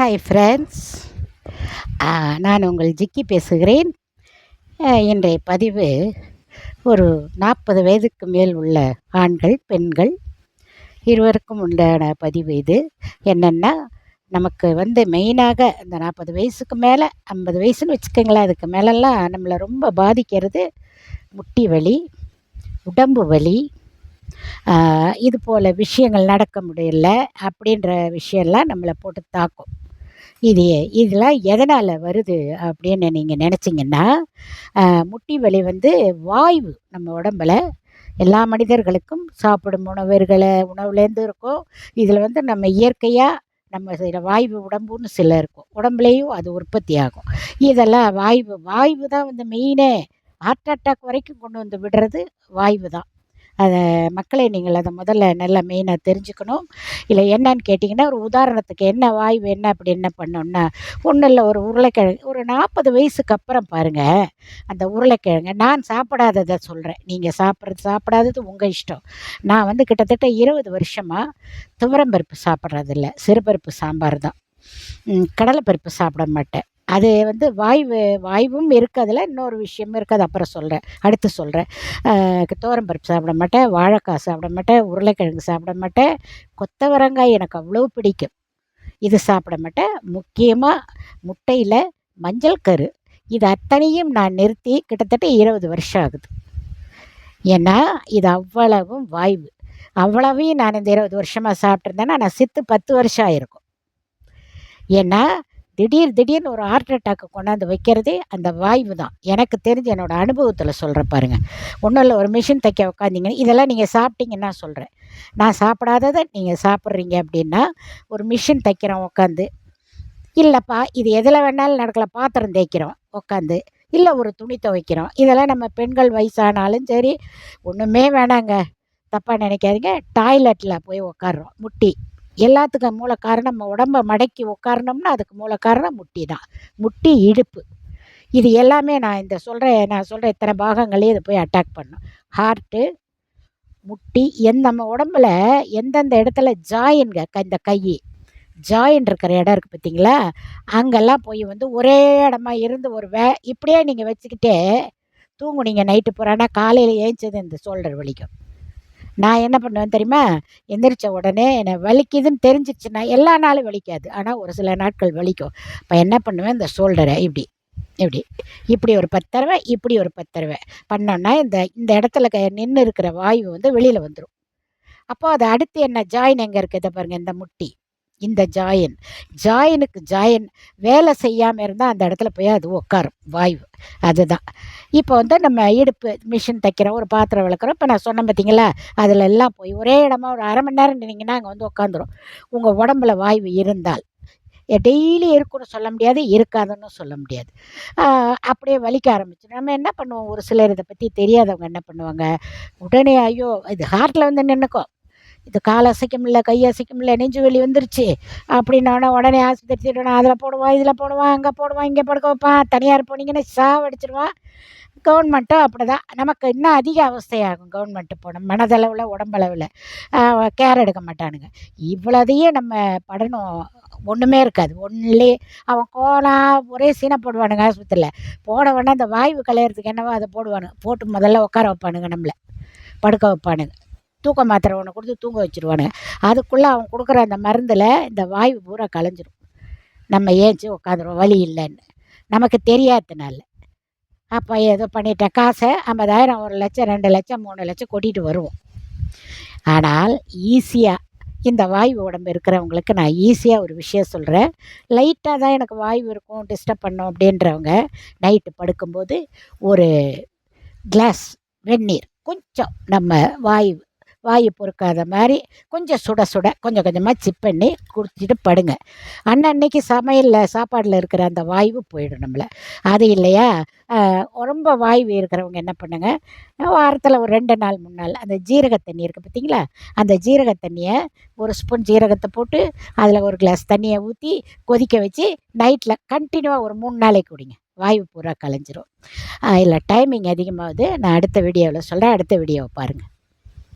Hi friends நான் உங்கள் ஜிக்கி பேசுகிறேன். இன்றைய பதிவு ஒரு நாற்பது வயதுக்கு மேல் உள்ள ஆண்கள் பெண்கள் இருவருக்கும் உண்டான பதிவு இது. என்னென்னா நமக்கு வந்து மெயினாக இந்த நாற்பது வயசுக்கு மேலே ஐம்பது வயசுன்னு வச்சுக்கோங்களேன். அதுக்கு மேலெல்லாம் நம்மளை ரொம்ப பாதிக்கிறது முட்டி வலி உடம்பு வலி இது போல் விஷயங்கள் நடக்க முடியல அப்படின்ற விஷயம்லாம் நம்மளை போட்டு தாக்கும். இது இதெல்லாம் எதனால் வருது அப்படின்னு நீங்கள் நினச்சிங்கன்னா முட்டி வலி வந்து வாய்வு நம்ம உடம்புல. எல்லா மனிதர்களுக்கும் சாப்பிடும் உணவுகளை உணவுலேருந்து இருக்கும் இதில் வந்து நம்ம இயற்கையாக நம்ம சில வாய்வு உடம்புன்னு சில இருக்கும். உடம்புலேயும் அது உற்பத்தி ஆகும். இதெல்லாம் வாய்வு வாய்வு தான் வந்து மெயினே ஹார்ட் அட்டாக் வரைக்கும் கொண்டு வந்து விடுறது வாய்வு தான். அதை மக்களை நீங்கள் அதை முதல்ல நல்லா மெயினாக தெரிஞ்சுக்கணும். இல்லை என்னன்னு கேட்டிங்கன்னா ஒரு உதாரணத்துக்கு என்ன வாய்வு என்ன அப்படி என்ன பண்ணோம்னா ஒன்றும் இல்லை ஒரு உருளைக்கிழங்கு ஒரு நாற்பது வயசுக்கு அப்புறம் பாருங்கள் அந்த உருளைக்கிழங்கு நான் சாப்பிடாததை சொல்கிறேன் நீங்கள் சாப்பிட்றது சாப்பிடாதது உங்கள் இஷ்டம். நான் வந்து கிட்டத்தட்ட இருபது வருஷமாக துவரம்பருப்பு சாப்பிட்றதில்ல. சிறுபருப்பு சாம்பார் தான். கடலைப்பருப்பு சாப்பிட மாட்டேன். அது வந்து வாய்வு வாய்வும் இருக்குது அதில் இன்னொரு விஷயமும் இருக்குது அது அப்புறம் சொல்கிறேன் அடுத்து சொல்கிறேன் பருப்பு சாப்பிட மாட்டேன். வாழைக்காய் சாப்பிட மாட்டேன். உருளைக்கிழங்கு சாப்பிட மாட்டேன். கொத்தவரங்காய் எனக்கு அவ்வளோ பிடிக்கும். இது சாப்பிட மாட்டேன். முக்கியமாக முட்டையில் மஞ்சள் கரு. இது அத்தனையும் நான் நிறுத்தி கிட்டத்தட்ட இருபது வருஷம் ஆகுது. ஏன்னா இது அவ்வளவும் வாய்வு. அவ்வளவையும் நான் இந்த இருபது வருஷமாக சாப்பிட்ருந்தேன்னா நான் சித்து பத்து வருஷம் ஆயிருக்கும். ஏன்னா திடீர் திடீர்னு ஒரு ஹார்ட் அட்டாக்கு கொண்டாந்து வைக்கிறதே அந்த வாய்வு தான். எனக்கு தெரிஞ்ச என்னோடய அனுபவத்தில் சொல்கிறேன் பாருங்கள் ஒன்றும் இல்லை ஒரு மிஷின் தைக்க உட்காந்திங்கன்னா இதெல்லாம் நீங்கள் சாப்பிட்டீங்கன்னா சொல்கிறேன் நான் சாப்பிடாததை நீங்கள் சாப்பிட்றீங்க அப்படின்னா ஒரு மிஷின் தைக்கிறோம் உட்காந்து இல்லைப்பா இது எதில் வேணாலும் நடக்கல பாத்திரம் தேய்க்கிறோம் உட்காந்து இல்லை ஒரு துணி துவைக்கிறோம். இதெல்லாம் நம்ம பெண்கள் வயசானாலும் சரி ஒன்றுமே வேணாங்க. தப்பாக நினைக்காதீங்க. டாய்லெட்டில் போய் உட்காடுறோம் முட்டி. எல்லாத்துக்கும் மூல காரணம் நம்ம உடம்பை மடக்கி உட்காரணும்னா அதுக்கு மூல காரணம் முட்டி தான். முட்டி இடுப்பு. இது எல்லாமே நான் இந்த சொல்கிற நான் சொல்கிற இத்தனை பாகங்களையும் இதை போய் அட்டாக் பண்ணும். ஹார்ட்டு முட்டி எந்த நம்ம உடம்புல எந்தெந்த இடத்துல ஜாயின்ங்க க இந்த கை ஜாயின் இருக்கிற இடம் இருக்குது பார்த்தீங்களா? அங்கெல்லாம் போய் வந்து ஒரே இடமா இருந்து ஒரு வே இப்படியே நீங்கள் வச்சுக்கிட்டே தூங்குனீங்க நைட்டு பூரானா காலையில் ஏஞ்சது இந்த சோல்டர் வலிக்கும். நான் என்ன பண்ணுவேன் தெரியுமா? எந்திரிச்ச உடனே என்னை வலிக்குதுன்னு தெரிஞ்சிச்சுன்னா எல்லா நாளும் வலிக்காது. ஆனால் ஒரு சில நாட்கள் வலிக்கும். இப்போ என்ன பண்ணுவேன்? இந்த ஷோல்டரை இப்படி இப்படி இப்படி ஒரு பத்து தடவை இப்படி ஒரு பத்து தடவை பண்ணோன்னா இந்த இந்த இடத்துல க நின்று இருக்கிற வாயு வந்து வெளியில் வந்துடும் அப்போது அது அடுத்து என்ன? ஜாயின் எங்கே இருக்குது பாருங்கள் இந்த முட்டி. இந்த ஜாயின். ஜாயினுக்கு ஜாயின் வேலை செய்யாமல் இருந்தால் அந்த இடத்துல போய் அது உட்காரும் வாய்வு. அதுதான். இப்போ வந்து நம்ம இடுப்பு மிஷின் தைக்கிறோம் ஒரு பாத்திரம் விளக்குறோம். இப்போ நான் சொன்னேன் பார்த்தீங்களா? அதில் எல்லாம் போய் ஒரே இடமா ஒரு அரை மணி நேரம் நின்னீங்கன்னா அங்கே வந்து உட்காந்துரும் உங்கள் உடம்புல வாய்வு இருந்தால். டெய்லி இருக்குன்னு சொல்ல முடியாது இருக்காதுன்னு சொல்ல முடியாது. அப்படியே வலிக்க ஆரம்பிச்சு நம்ம என்ன பண்ணுவோம்? ஒரு சிலர் இதை பற்றி தெரியாதவங்க என்ன பண்ணுவாங்க? உடனே ஐயோ இது ஹார்ட்டில் வந்து நின்றுக்கும் இது கால் அசைக்க முடியல கை அசைக்க முடியல நெஞ்சு வலி வந்துருச்சு. அப்படின்னோடனே உடனே ஆஸ்பத்திரி திட்டணும் அதில் போடுவான் இதில் போடுவான் அங்கே போடுவான் இங்கே படுக்க வைப்பான் தனியார் போனீங்கன்னா சாவடிச்சிருவான் கவர்மெண்ட்டும் அப்படி தான் நமக்கு இன்னும் அதிக அவஸ்தையாகும் கவர்மெண்ட்டு போனோம் மனதளவில் உடம்பளவில். கேர் எடுக்க மாட்டானுங்க. இவ்வளோதையும் நம்ம படணும். ஒன்றுமே இருக்காது. ஒன்றுலே அவன் கோலா ஒரே சீனை போடுவானுங்க ஆஸ்பத்திரியில். போனவொடனே அந்த வாய்வு கலையிறதுக்கு என்னவோ அதை போடுவானுங்க போட்டு முதல்ல உட்கார வைப்பானுங்க நம்மளை. படுக்க வைப்பானுங்க. தூக்க மாத்திரை ஒன்று கொடுத்து தூங்க வச்சுருவானுங்க அதுக்குள்ளே அவன் கொடுக்குற அந்த மருந்தில் இந்த வாய்வு பூரா கலைஞ்சிரும். நம்ம ஏஞ்சி உட்காந்துருவோம் வழி இல்லைன்னு. நமக்கு தெரியாததுனால அப்போ ஏதோ பண்ணிட்டேன் காசை ஐம்பதாயிரம் ஒரு லட்சம் ரெண்டு லட்சம் மூணு லட்சம் கொட்டிட்டு வருவோம். ஆனால் ஈஸியாக இந்த வாய்வு உடம்பு இருக்கிறவங்களுக்கு நான் ஈஸியாக ஒரு விஷயம் சொல்கிறேன் லைட்டாக தான் எனக்கு வாய்வு இருக்கும் டிஸ்டர்ப் பண்ணும் அப்படின்றவங்க நைட்டு படுக்கும்போது ஒரு கிளாஸ் வெந்நீர் கொஞ்சம் நம்ம வாய்வு வாயு பொறுக்காத மாதிரி கொஞ்சம் சுட சுட கொஞ்சம் கொஞ்சமாக சிப் பண்ணி குடிச்சிட்டு படுங்க. அன்னன்னைக்கு சமையலில் சாப்பாடில் இருக்கிற அந்த வாய்வு போயிடும் நம்மளை. அது இல்லையா? ரொம்ப வாய்வு இருக்கிறவங்க என்ன பண்ணுங்கள் வாரத்தில் ஒரு ரெண்டு நாள் மூணு நாள் அந்த ஜீரக தண்ணி இருக்குது பார்த்தீங்களா அந்த ஜீரக தண்ணியை ஒரு ஸ்பூன் ஜீரகத்தை போட்டு அதில் ஒரு கிளாஸ் தண்ணியை ஊற்றி கொதிக்க வச்சு நைட்டில் கண்டினியூவாக ஒரு மூணு நாளைக்கு குடிங்க. வாய்வு பூரா கலைஞ்சிரும். இல்லை டைமிங் அதிகமாகுது. நான் அடுத்த வீடியோவில் சொல்கிறேன் அடுத்த வீடியோவை பாருங்கள்